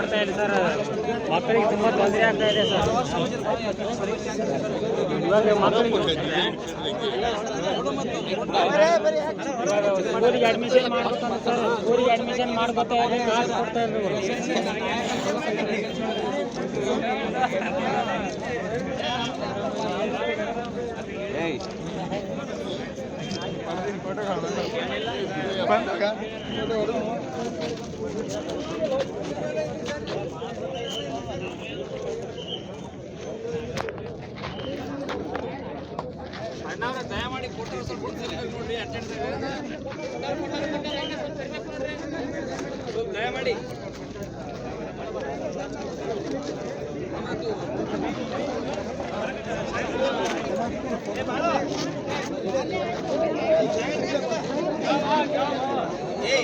ಕೊಡ್ತಾ ಇದೆ ಸರ್. ಮಕ್ಕಳಿಗೆ ತುಂಬ ತೊಂದರೆ ಆಗ್ತಾ ಇದೆ ಸರ್. ಇವಾಗ ಮಕ್ಕಳಿಗೆ ಅಡ್ಮಿಷನ್ ಮಾಡ್ಬೇಕಂದ್ರೆ ಸರ್. ಸ್ಕೂಲಿಗೆ ಅಡ್ಮಿಷನ್ ಮಾಡ್ಕೊತಾ ಇದೆ ಕಾಸು ಕೊಡ್ತಾ ಇದ್ರು ಬಂದಾಗ ಅಣ್ಣವ್ರ ದಯಮಾಡಿ ಫೋಟೋ ಸ್ವಲ್ಪ ನೋಡ್ರಿ ಅಟೆಂಡ್ ದಯಮಾಡಿ ಏ